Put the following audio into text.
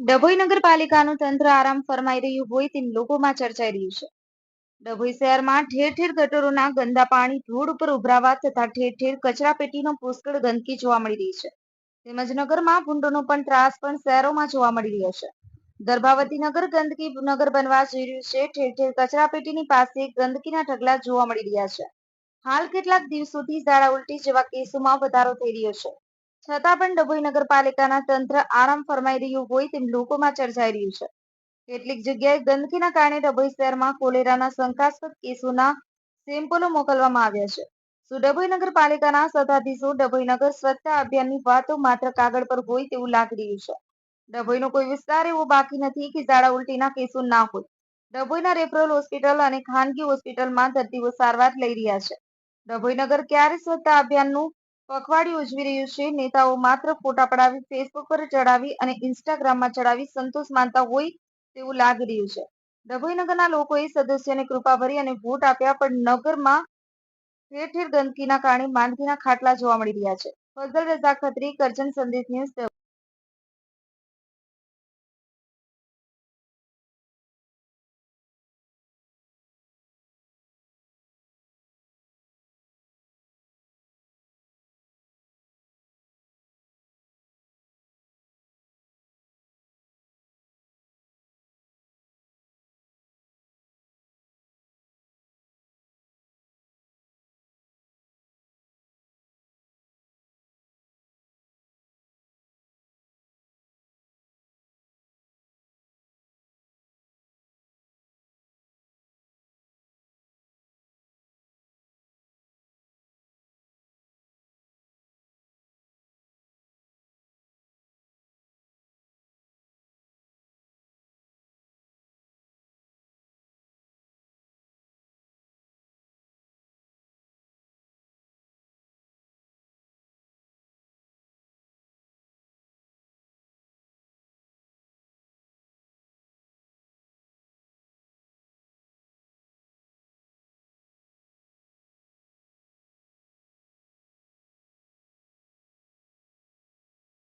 ડભોઈ નગરપાલિકાનું તંત્ર આરામ ફરમાઈ રહ્યું હોય તેમ લોકોમાં ચર્ચાઈ રહ્યું છે. ડભોઈ શહેરમાં ઠેર ઠેર ગટરોના ગંદા પાણી રોડ ઉપર ઉભરાવા તથા ઠેર ઠેર કચરાપેટીનો પુષ્કળ ગંદકી જોવા મળી રહી છે. તેમજ નગરમાં ભૂંડોનો પણ ત્રાસ પણ શહેરોમાં જોવા મળી રહ્યો છે. ગર્ભાવતી નગર ગંદકી નગર બનવા જઈ રહ્યું છે. ઠેર ઠેર કચરાપેટીની પાસે ગંદકીના ઢગલા જોવા મળી રહ્યા છે. હાલ કેટલાક દિવસોથી ઝાડા ઉલટી જેવા કેસોમાં વધારો થઈ રહ્યો છે. છતાં પણ ડભોઈ નગરપાલિકાના તંત્ર આરામ ફરમાઈ રહ્યું હોય તેમ લોકોમાં ચર્ચાઈ રહ્યું છે. કેટલીક જગ્યાએ ગંદકીના કારણે ડભોઈ શહેરમાં કોલેરાના શંકાસ્પદ કેસોના સેમ્પલો મોકલવામાં આવ્યા છે. ડભોઈ નગરપાલિકાના સત્તાધીશો ડભોઈ નગર સ્વચ્છતા અભિયાનની વાતો માત્ર કાગળ પર હોય તેવું લાગી રહ્યું છે? ડભોઈનો કોઈ વિસ્તાર એવો બાકી નથી કે ઝાડા ઉલટીના કેસો ના હોય. ડભોઈના રેફરલ હોસ્પિટલ અને ખાનગી હોસ્પિટલમાં દર્દીઓ સારવાર લઈ રહ્યા છે. ડભોઈ નગર ક્યારે સ્વચ્છતા અભિયાનનું પખવાડિયું ઉજવી રહ્યું છે. નેતાઓ માત્ર ફોટા પડાવી ફેસબુક પર ચડાવી અને ઇન્સ્ટાગ્રામમાં ચડાવી સંતોષ માનતા હોય તેવું લાગી રહ્યું છે. ડભોઈ નગરના લોકોએ સદસ્યોને કૃપા ભરી અને વોટ આપ્યા, પણ નગરમાં ઠેર ઠેર ગંદકીના કારણે માંદગીના ખાટલા જોવા મળી રહ્યા છે. ફઝલ રઝા ખત્રી, કરજણ સંદેશ ન્યૂઝ